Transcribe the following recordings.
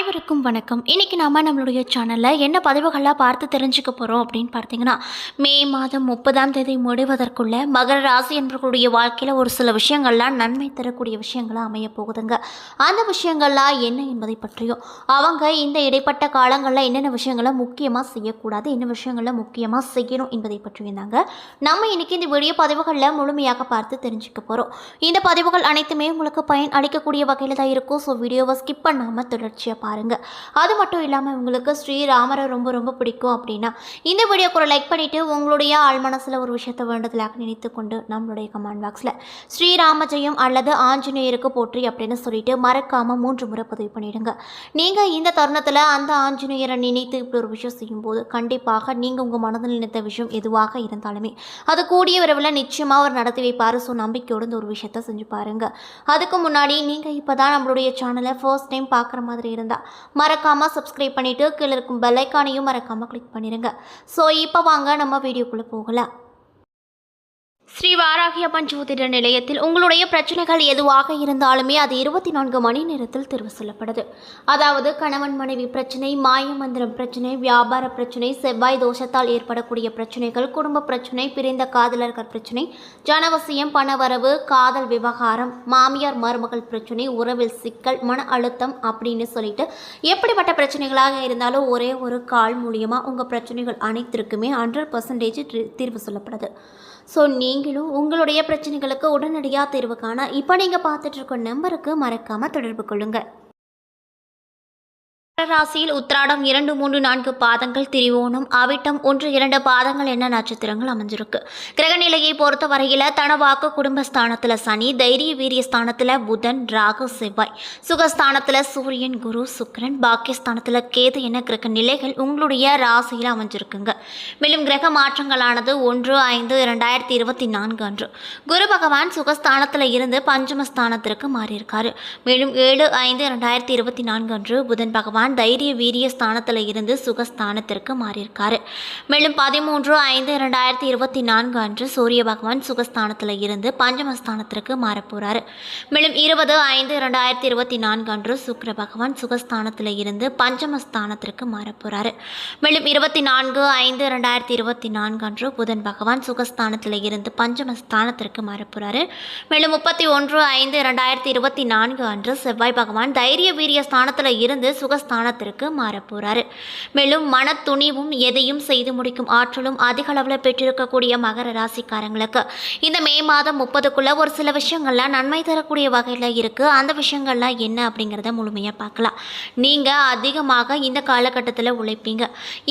அனைவருக்கும் வணக்கம். இன்றைக்கி நாம் நம்மளுடைய சேனலில் என்ன பதிவுகள்லாம் பார்த்து தெரிஞ்சுக்க போகிறோம் அப்படின்னு பார்த்தீங்கன்னா மே மாதம் முப்பதாம் தேதி முடிவதற்குள்ள மகர ராசி என்பவர்களுடைய வாழ்க்கையில் ஒரு சில விஷயங்கள்லாம் நன்மை தரக்கூடிய விஷயங்களாக அமைய போகுதுங்க. அந்த விஷயங்கள்லாம் என்ன என்பதை பற்றியும் அவங்க இந்த இடைப்பட்ட காலங்களில் என்னென்ன விஷயங்களை முக்கியமாக செய்யக்கூடாது என்ன விஷயங்களை முக்கியமாக செய்யணும் என்பதை பற்றியும் தாங்க நம்ம இன்றைக்கி இந்த வீடியோ பதிவுகளில் முழுமையாக பார்த்து தெரிஞ்சுக்க போகிறோம் இந்த பதிவுகள் அனைத்துமே உங்களுக்கு பயன் அளிக்கக்கூடிய வகையில் தான் இருக்கும். ஸோ வீடியோவை ஸ்கிப் பண்ணாமல் தொடர்ச்சியாக பாருங்கள் அது மட்டும் இல்லாமல் உங்களுக்கு ஸ்ரீராமரை ரொம்ப ரொம்ப பிடிக்கும் அப்படின்னா இந்த வீடியோக்கு ஒரு லைக் பண்ணிவிட்டு உங்களுடைய ஆள் மனசில் ஒரு விஷயத்தை வேண்டதிலாக நினைத்து கொண்டு நம்மளுடைய கமெண்ட் பாக்ஸில் ஸ்ரீராமஜெயம் அல்லது ஆஞ்சநேயருக்கு போற்றி அப்படின்னு சொல்லிட்டு மறக்காமல் மூன்று முறை பதிவு பண்ணிவிடுங்க நீங்கள் இந்த தருணத்தில் அந்த ஆஞ்சநேயரை நினைத்து இப்படி ஒரு விஷயம் செய்யும்போது கண்டிப்பாக நீங்கள் உங்கள் மனதில் நினைத்த விஷயம் எதுவாக இருந்தாலுமே அது கூடிய விரைவில் நிச்சயமாக அவர் நடத்தி வைப்பார். ஸோ நம்பிக்கையோடு இந்த ஒரு விஷயத்த செஞ்சு பாருங்கள் அதுக்கு முன்னாடி நீங்கள் இப்போ தான் நம்மளுடைய சேனலை ஃபர்ஸ்ட் டைம் பார்க்குற மாதிரி இருந்தால் மறக்காமல் சப்ஸ்கிரைப் பண்ணிவிட்டு கீழே இருக்கும் பெல்லைக்கானையும் மறக்காமல் கிளிக் பண்ணிடுங்க ஸோ இப்போ வாங்க நம்ம வீடியோக்குள்ளே போகலாம். ஸ்ரீ வாராகியப்பன் ஜோதிட நிலையத்தில் உங்களுடைய பிரச்சனைகள் எதுவாக இருந்தாலுமே அது இருபத்தி நான்கு மணி நேரத்தில் தீர்வு சொல்லப்படுது அதாவது கணவன் மனைவி பிரச்சனை மாயமந்திரம் பிரச்சனை வியாபார பிரச்சனை செவ்வாய் தோஷத்தால் ஏற்படக்கூடிய பிரச்சனைகள் குடும்ப பிரச்சனை பிரிந்த காதலர்கள் பிரச்சனை ஜனவசியம் பணவரவு காதல் விவகாரம் மாமியார் மருமகள் பிரச்சனை உறவில் சிக்கல் மன அழுத்தம் அப்படின்னு சொல்லிட்டு எப்படிப்பட்ட பிரச்சனைகளாக இருந்தாலும் ஒரே ஒரு கால் மூலியமாக உங்கள் பிரச்சனைகள் அனைத்திற்குமே ஹண்ட்ரட் பர்சன்டேஜ் தீர்வு சொல்லப்படுது ஸோ நீங்களும் உங்களுடைய பிரச்சனைகளுக்கு உடனடியாக தீர்வு காண இப்போ நீங்கள் பார்த்துட்ருக்க நம்பருக்கு மறக்காமல் தொடர்பு கொள்ளுங்கள் ராசியில் உத்திராடம் இரண்டு மூன்று நான்கு பாதங்கள் திரிவோணம். அவிட்டம் ஒன்று இரண்டு பாதங்கள் என்ன நட்சத்திரங்கள் அமைஞ்சிருக்கு. கிரகநிலையை பொறுத்த வரையில் தனவாக்கு குடும்பஸ்தானத்தில் சனி தைரிய வீரிய ஸ்தானத்தில் புதன் ராகு செவ்வாய். சுகஸ்தானத்தில் சூரியன் குரு சுக்கரன். பாக்கியஸ்தானத்தில் கேது என கிரக நிலைகள் உங்களுடைய ராசியில் அமைஞ்சிருக்குங்க. மேலும் கிரக மாற்றங்களானது ஒன்று ஐந்து இரண்டாயிரத்தி இருபத்தி நான்கு அன்று. குரு பகவான் சுகஸ்தானத்தில் இருந்து பஞ்சமஸ்தானத்திற்கு மாறியிருக்காரு. மேலும் ஏழு ஐந்து இரண்டாயிரத்தி இருபத்தி நான்கு அன்று புதன் பகவான் தைரிய வீரிய ஸ்தானத்தில் இருந்து சுகஸ்தானத்திற்கு மாறியிருக்காரு. மேலும் பதிமூன்று ஐந்து இரண்டாயிரத்தி இருபத்தி நான்கு அன்று சூரிய பகவான் சுகஸ்தானத்தில் இருந்து பஞ்சமஸ்தானத்திற்கு மாறப்போறாரு மேலும் இருபது ஐந்து இரண்டாயிரத்தி இருபத்தி நான்கு அன்று சுக்கர பகவான் சுகஸ்தானத்தில் இருந்து பஞ்சமஸ்தானத்திற்கு மாறப்போகிறாரு மேலும் இருபத்தி நான்கு ஐந்து இரண்டாயிரத்தி இருபத்தி நான்கு அன்று புதன் பகவான் சுகஸ்தானத்தில் இருந்து பஞ்சமஸ்தானத்திற்கு மாறப்போகிறாரு மேலும் முப்பத்தி ஒன்று ஐந்து இரண்டாயிரத்தி இருபத்தி நான்கு அன்று செவ்வாய் பகவான் தைரிய வீரிய ஸ்தானத்தில் இருந்து ஸ்தானத்திற்கு மாறப்போறாரு மேலும் மன துணிவும் எதையும் செய்து முடிக்கும் ஆற்றலும் அதிக அளவில் பெற்றிருக்கக்கூடிய மகர ராசிக்காரங்களுக்கு. இந்த மே மாதம் முப்பதுக்குள்ள ஒரு சில விஷயங்கள்லாம் நன்மை தரக்கூடிய வகையில் இருக்கு. அந்த விஷயங்கள்லாம் என்ன அப்படிங்கிறத முழுமையாக பார்க்கலாம். நீங்கள் அதிகமாக இந்த காலகட்டத்தில் உழைப்பீங்க.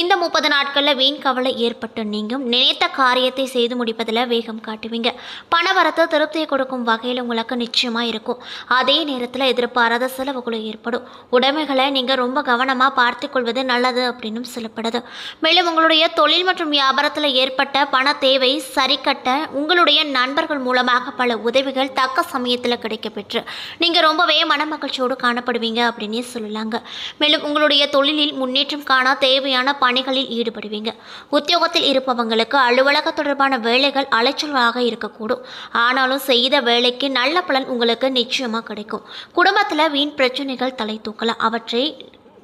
இந்த முப்பது நாட்களில் வீண் கவலை ஏற்பட்டு நீங்கும். நினைத்த காரியத்தை செய்து முடிப்பதில் வேகம் காட்டுவீங்க. பணவரத்தை திருப்தியை கொடுக்கும் வகையில் உங்களுக்கு நிச்சயமாக இருக்கும். அதே நேரத்தில் எதிர்பாராத செலவுகளும் ஏற்படும். உடைமைகளை நீங்கள் ரொம்ப கவனமாக பார்த்து கொள்வது நல்லது அப்படின்னும் சொல்லப்படுது. மேலும் உங்களுடைய தொழில் மற்றும் வியாபாரத்தில் ஏற்பட்ட பண தேவை சரிக்கட்ட உங்களுடைய நண்பர்கள் மூலமாக பல உதவிகள் தக்க சமயத்தில் கிடைக்கப்பெற்று நீங்கள் ரொம்பவே மனமகிழ்ச்சியோடு காணப்படுவீங்க அப்படின்னே சொல்லலாங்க. மேலும் உங்களுடைய தொழிலில் முன்னேற்றம் காண தேவையான பணிகளில் ஈடுபடுவீங்க. உத்தியோகத்தில் இருப்பவங்களுக்கு அலுவலக தொடர்பான வேலைகள் அலைச்சலாக இருக்கக்கூடும். ஆனாலும் செய்த வேலைக்கு நல்ல பலன் உங்களுக்கு நிச்சயமாக கிடைக்கும். குடும்பத்தில் வீண் பிரச்சனைகள் தலை தூக்கலாம் அவற்றை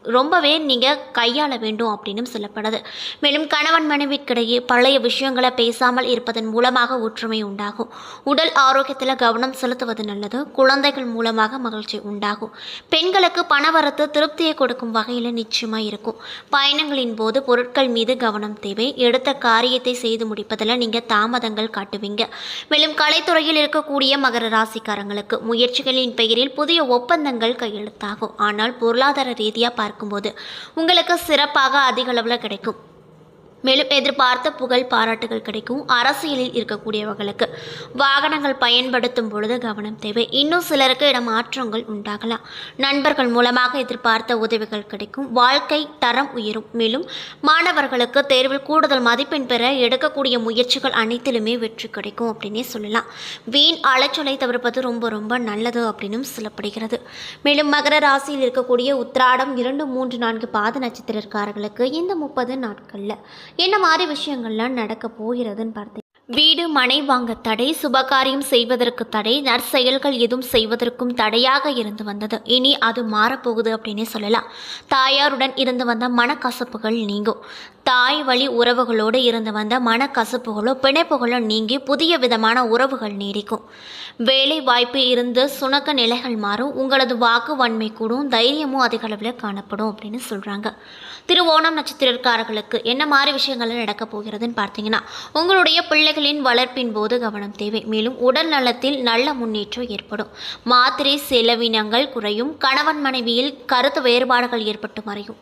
ரொம்பவே நீங்கள் கையாள வேண்டும் அப்படின்னு சொல்லப்படுது. மேலும் கணவன் மனைவிக்கிடையே பழைய விஷயங்களை பேசாமல் இருப்பதன் மூலமாக ஒற்றுமை உண்டாகும். உடல் ஆரோக்கியத்தில் கவனம் செலுத்துவது நல்லது. குழந்தைகள் மூலமாக மகிழ்ச்சி உண்டாகும். பெண்களுக்கு பணவரத்து திருப்தியை கொடுக்கும் வகையில் நிச்சயமாக இருக்கும். பயணங்களின் போது பொருட்கள் மீது கவனம் தேவை. எடுத்த காரியத்தை செய்து முடிப்பதில் நீங்கள் தாமதங்கள் காட்டுவீங்க. மேலும் கலைத்துறையில் இருக்கக்கூடிய மகர ராசிக்காரங்களுக்கு முயற்சிகளின் பெயரில் புதிய ஒப்பந்தங்கள் கையெழுத்தாகும். ஆனால் பொருளாதார ரீதியாக பார்க்கும்போது உங்களுக்கு சிறப்பாக அதிக அளவில் கிடைக்கும். மேலும் எதிர்பார்த்த புகழ் பாராட்டுகள் கிடைக்கும். அரசியலில் இருக்கக்கூடியவர்களுக்கு வாகனங்கள் பயன்படுத்தும் பொழுது கவனம் தேவை. இன்னும் சிலருக்கு இடமாற்றங்கள் உண்டாகலாம். நண்பர்கள் மூலமாக எதிர்பார்த்த உதவிகள் கிடைக்கும். வாழ்க்கை தரம் உயரும். மேலும் மாணவர்களுக்கு தேர்வில் கூடுதல் மதிப்பெண் பெற எடுக்கக்கூடிய முயற்சிகள் அனைத்திலுமே வெற்றி கிடைக்கும் அப்படின்னே சொல்லலாம். வீண் அலைச்சலை தவிர்ப்பது ரொம்ப ரொம்ப நல்லது அப்படின்னும் சொல்லப்படுகிறது. மேலும் மகர ராசியில் இருக்கக்கூடிய உத்திராடம் இரண்டு மூன்று நான்கு பாத நட்சத்திரக்காரர்களுக்கு இந்த முப்பது நாட்களில் என்ன மாதிரி விஷயங்கள்லாம் நடக்க போகிறதுன்னு பார்த்தேன் வீடு மனை வாங்க தடை சுபகாரியம் செய்வதற்கு தடை நற்செயல்கள் எதுவும் செய்வதற்கும் தடையாக இருந்து வந்தது. இனி அது மாறப்போகுது அப்படின்னே சொல்லலாம். தாயாருடன் இருந்து வந்த மனக்கசப்புகள் நீங்கும். தாய் வழி உறவுகளோடு இருந்து வந்த மனக்கசப்புகளோ பிணைப்புகளோ நீங்கி புதிய விதமான உறவுகள் நீடிக்கும். வேலை வாய்ப்பு இருந்து சுணக்க நிலைகள் மாறும். உங்களது வாக்கு வன்மை கூடும். தைரியமும் அதிக அளவில் காணப்படும் அப்படின்னு சொல்கிறாங்க திருவோணம் நட்சத்திரக்காரர்களுக்கு என்ன மாதிரி விஷயங்கள் நடக்க போகிறதுன்னு பார்த்தீங்கன்னா உங்களுடைய பிள்ளைகளின் வளர்ப்பின் போது கவனம் தேவை. மேலும் உடல் நலத்தில் நல்ல முன்னேற்றம் ஏற்படும். மாத்திரை செலவினங்கள் குறையும். கணவன் மனைவியில் கருத்து வேறுபாடுகள் ஏற்பட்டு மறையும்.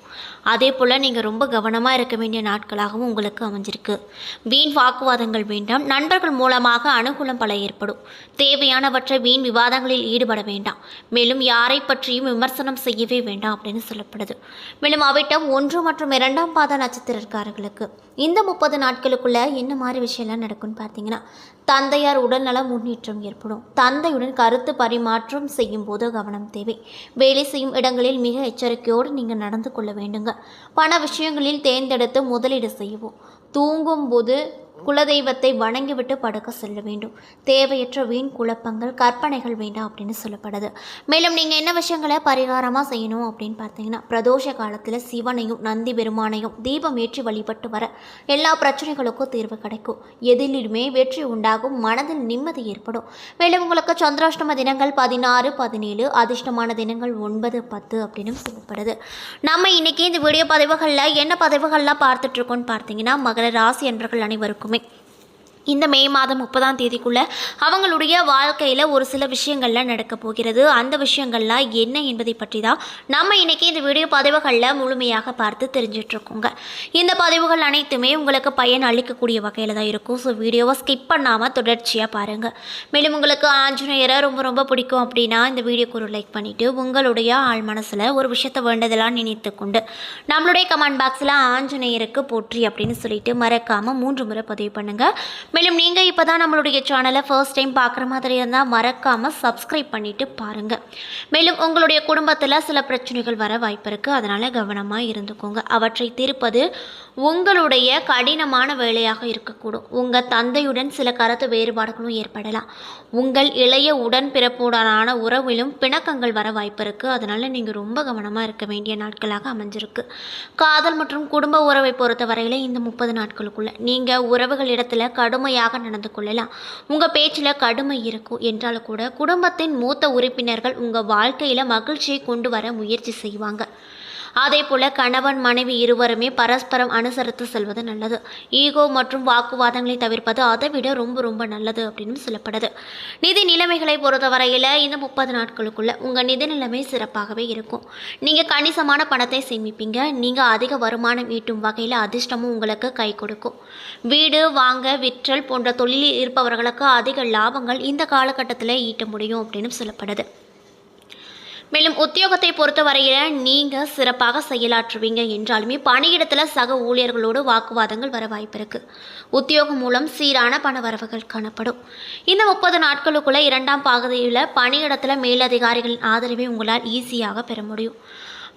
அதே போல் நீங்கள் ரொம்ப கவனமாக இருக்க வேண்டிய நாட்களாகவும் உங்களுக்கு அமைஞ்சிருக்கு. வீண் வாக்குவாதங்கள் வேண்டாம். நண்பர்கள் மூலமாக அனுகூலம் பல ஏற்படும். தேவையானவற்றை வீண் விவாதங்களில் ஈடுபட வேண்டாம். மேலும் யாரை பற்றியும் விமர்சனம் செய்யவே வேண்டாம் அப்படின்னு சொல்லப்படுது. மேலும் அவிட்டம் ஒன்று மற்றும் இரண்டாம் பாத நட்சத்திரக்காரர்களுக்கு இந்த முப்பது நாட்களுக்குள்ள என்ன மாதிரி விஷயம்லாம் நடக்கும்னு பார்த்தீங்கன்னா தந்தையார் உடல்நல முன்னேற்றம் ஏற்படும். தந்தையுடன் கருத்து பரிமாற்றம் செய்யும் போது கவனம் தேவை. வேலை செய்யும் இடங்களில் மிக எச்சரிக்கையோடு நீங்கள் நடந்து கொள்ள வேண்டுங்க. பண விஷயங்களில் தேர்ந்தெடுத்து முதலீடு செய்வோம். தூங்கும்போது குலதெய்வத்தை வணங்கிவிட்டு படுக்க செல்ல வேண்டும். தேவையற்ற வீண் குழப்பங்கள் கற்பனைகள் வேண்டாம் அப்படின்னு சொல்லப்படுது. மேலும் நீங்கள் என்ன விஷயங்களை பரிகாரமாக செய்யணும் அப்படின்னு பார்த்தீங்கன்னா பிரதோஷ காலத்தில் சிவனையும் நந்தி பெருமானையும் தீபம் ஏற்றி வழிபட்டு வர எல்லா பிரச்சனைகளுக்கும் தீர்வு கிடைக்கும். எதிலுமே வெற்றி உண்டாகும் மனதில் நிம்மதி ஏற்படும். மேலும் உங்களுக்கு சந்திராஷ்டம தினங்கள் பதினாறு பதினேழு அதிர்ஷ்டமான தினங்கள் ஒன்பது பத்து அப்படின்னு சொல்லப்படுது. நம்ம இன்னைக்கு இந்த வீடியோ பதிவுகளில் என்ன பதிவுகள்லாம் பார்த்துட்ருக்கோன்னு பார்த்தீங்கன்னா மகர ராசி என்பர்கள் அனைவருக்கும் Me. இந்த மே மாதம் முப்பதாம் தேதிக்குள்ள அவங்களுடைய வாழ்க்கையில் ஒரு சில விஷயங்கள்லாம் நடக்க போகிறது. அந்த விஷயங்கள்லாம் என்ன என்பதை பற்றி தான் நம்ம இன்றைக்கி இந்த வீடியோ பதிவுகளில் முழுமையாக பார்த்து தெரிஞ்சிட்ருக்கோங்க. இந்த பதிவுகள் அனைத்துமே உங்களுக்கு பயன் அளிக்கக்கூடிய வகையில் தான் இருக்கும். ஸோ வீடியோவை ஸ்கிப் பண்ணாமல் தொடர்ச்சியாக பாருங்கள் மேலும் உங்களுக்கு ஆஞ்சநேயரை ரொம்ப ரொம்ப பிடிக்கும் அப்படின்னா இந்த வீடியோக்கு ஒரு லைக் பண்ணிவிட்டு உங்களுடைய ஆள் மனசில் ஒரு விஷயத்தை வேண்டதெல்லாம் நினைத்து கொண்டு நம்மளுடைய கமெண்ட் பாக்ஸில் ஆஞ்சநேயருக்கு போற்றி அப்படின்னு சொல்லிட்டு மறக்காமல் மூன்று முறை பதிவு பண்ணுங்கள் மேலும் நீங்கள் இப்போ தான் நம்மளுடைய சேனலை ஃபர்ஸ்ட் டைம் பார்க்குற மாதிரி இருந்தால் மறக்காமல் சப்ஸ்கிரைப் பண்ணிவிட்டு பாருங்கள் மேலும் உங்களுடைய குடும்பத்தில் சில பிரச்சனைகள் வர வாய்ப்பு இருக்குது அதனால் கவனமாக இருந்துக்கோங்க. அவற்றை தீர்ப்பது உங்களுடைய கடினமான வேலையாக இருக்கக்கூடும். உங்கள் தந்தையுடன் சில கருத்து வேறுபாடுகளும் ஏற்படலாம். உங்கள் இளைய உடன்பிறப்புடனான உறவிலும் பிணக்கங்கள் வர வாய்ப்பு இருக்குது அதனால் நீங்கள் ரொம்ப கவனமாக இருக்க வேண்டிய நாட்களாக அமைஞ்சிருக்கு. காதல் மற்றும் குடும்ப உறவை பொறுத்தவரையில் இந்த முப்பது நாட்களுக்குள்ளே நீங்கள் உறவுகள் இடத்தில் கடும் கடுமையாக நடந்து கொள்ளலாம். உங்கள் பேச்சில் கடுமை இருக்கும் என்றாலும் கூட குடும்பத்தின் மூத்த உறுப்பினர்கள் உங்கள் வாழ்க்கையில் மகிழ்ச்சியை கொண்டு வர முயற்சி செய்வாங்க. அதே போல் கணவன் மனைவி இருவருமே பரஸ்பரம் அனுசரித்து செல்வது நல்லது. ஈகோ மற்றும் வாக்குவாதங்களை தவிர்ப்பது அதை விட ரொம்ப ரொம்ப நல்லது அப்படின்னு சொல்லப்படுது. நிதி நிலைமைகளை பொறுத்தவரையில் இந்த முப்பது நாட்களுக்குள்ள உங்கள் நிதி நிலைமை சிறப்பாகவே இருக்கும். நீங்கள் கணிசமான பணத்தை சேமிப்பீங்க. நீங்கள் அதிக வருமானம் ஈட்டும் வகையில் அதிர்ஷ்டமும் உங்களுக்கு கை கொடுக்கும். வீடு வாங்க விற்றல் போன்ற தொழிலில் இருப்பவர்களுக்கு அதிக லாபங்கள் இந்த காலகட்டத்தில் ஈட்ட முடியும் அப்படின்னு சொல்லப்படுது. மேலும் உத்தியோகத்தை பொறுத்தவரையில் நீங்கள் சிறப்பாக செயலாற்றுவீங்க என்றாலுமே பணியிடத்தில் சக ஊழியர்களோடு வாக்குவாதங்கள் வர வாய்ப்பு இருக்குது உத்தியோகம் மூலம் சீரான பண வரவுகள் காணப்படும். இந்த முப்பது நாட்களுக்குள்ள இரண்டாம் பகுதியில் பணியிடத்தில் மேலதிகாரிகளின் ஆதரவை உங்களால் ஈஸியாக பெற முடியும்.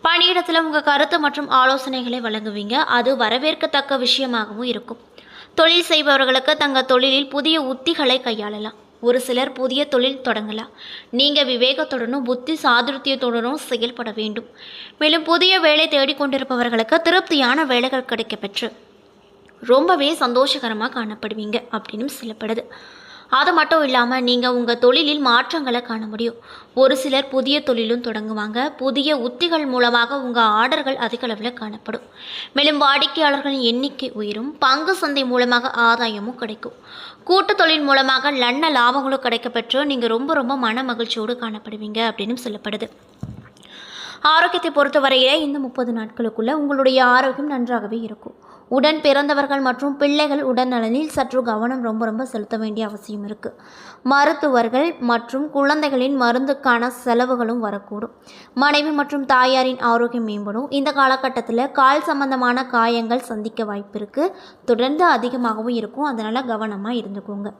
பணியிடத்தில் உங்கள் கருத்து மற்றும் ஆலோசனைகளை வழங்குவீங்க. அது வரவேற்கத்தக்க விஷயமாகவும் இருக்கும். தொழில் செய்பவர்களுக்கு தங்கள் தொழிலில் புதிய உத்திகளை கையாளலாம். ஒரு சிலர் புதிய தொழில் தொடங்கலாம். நீங்கள் விவேகத்துடனும் புத்தி சாதுருத்தியத்துடனும் செயல்பட வேண்டும். மேலும் புதிய வேலை தேடிக்கொண்டிருப்பவர்களுக்கு திருப்தியான வேலைகள் கிடைக்கப்பெற்று ரொம்பவே சந்தோஷகரமாக காணப்படுவீங்க அப்படின்னு சொல்லப்படுது. அது மட்டும் இல்லாமல் நீங்கள் உங்கள் தொழிலில் மாற்றங்களை காண முடியும். ஒரு சிலர் புதிய தொழிலும் தொடங்குவாங்க. புதிய உத்திகள் மூலமாக உங்கள் ஆர்டர்கள் அதிக அளவில் காணப்படும். மேலும் வாடிக்கையாளர்களின் எண்ணிக்கை உயரும். பங்கு சந்தை மூலமாக ஆதாயமும் கிடைக்கும். கூட்டு தொழில் மூலமாக நல்ல லாபங்களும் கிடைக்கப்பெற்று நீங்கள் ரொம்ப ரொம்ப மன மகிழ்ச்சியோடு காணப்படுவீங்க அப்படின்னு சொல்லப்படுது. ஆரோக்கியத்தை பொறுத்தவரையிலே இந்த முப்பது நாட்களுக்குள்ளே உங்களுடைய ஆரோக்கியம் நன்றாகவே இருக்கும். உடன் பிறந்தவர்கள் மற்றும் பிள்ளைகள் உடல்நலனில் சற்று கவனம் ரொம்ப ரொம்ப செலுத்த வேண்டிய அவசியம் இருக்குது மருத்துவர்கள் மற்றும் குழந்தைகளின் மருந்துக்கான செலவுகளும் வரக்கூடும். மனைவி மற்றும் தாயாரின் ஆரோக்கியம் மேம்படும். இந்த காலகட்டத்தில் கால் சம்பந்தமான காயங்கள் சந்திக்க வாய்ப்பு இருக்குது தொடர்ந்து அதிகமாகவும் இருக்கும். அதனால் கவனமாக இருந்துக்கோங்க.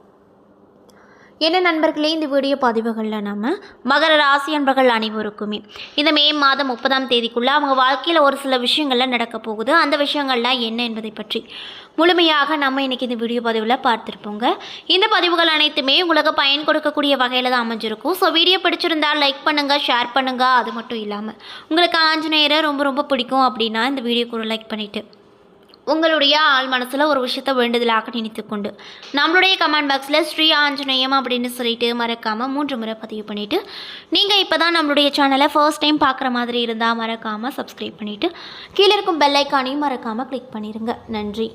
என்ன நண்பர்களே இந்த வீடியோ பதிவுகளில் நம்ம மகர ராசி அன்பர்கள் அனைவருக்குமே இந்த மே மாதம் முப்பதாம் தேதிக்குள்ளே அவங்க வாழ்க்கையில் ஒரு சில விஷயங்கள்லாம் நடக்க போகுது. அந்த விஷயங்கள்லாம் என்ன என்பதை பற்றி முழுமையாக நம்ம இன்றைக்கி இந்த வீடியோ பதிவில் பார்த்துருப்போங்க. இந்த பதிவுகள் அனைத்துமே உங்களுக்கு பயன் கொடுக்கக்கூடிய வகையில் தான் அமைஞ்சிருக்கும். ஸோ வீடியோ பிடிச்சிருந்தால் லைக் பண்ணுங்கள் ஷேர் பண்ணுங்கள் அது மட்டும் இல்லாமல் உங்களுக்கு ஆஞ்சநேயரை ரொம்ப ரொம்ப பிடிக்கும் அப்படின்னா இந்த வீடியோக்கு லைக் பண்ணிவிட்டு உங்களுடைய ஆள் மனசில் ஒரு விஷயத்தை வேண்டுதலாக நினைத்து கொண்டு. நம்மளுடைய கமெண்ட் பாக்ஸில் ஸ்ரீ ஆஞ்சநேயம் அப்படின்னு சொல்லிட்டு மறக்காமல் மூன்று முறை பதிவு பண்ணிவிட்டு நீங்கள் இப்போ தான் நம்மளுடைய சேனலை ஃபர்ஸ்ட் டைம் பார்க்குற மாதிரி இருந்தால் மறக்காமல் சப்ஸ்கிரைப் பண்ணிவிட்டு கீழே இருக்கும் பெல் ஐக்கானையும் மறக்காமல் கிளிக் பண்ணிடுங்க நன்றி.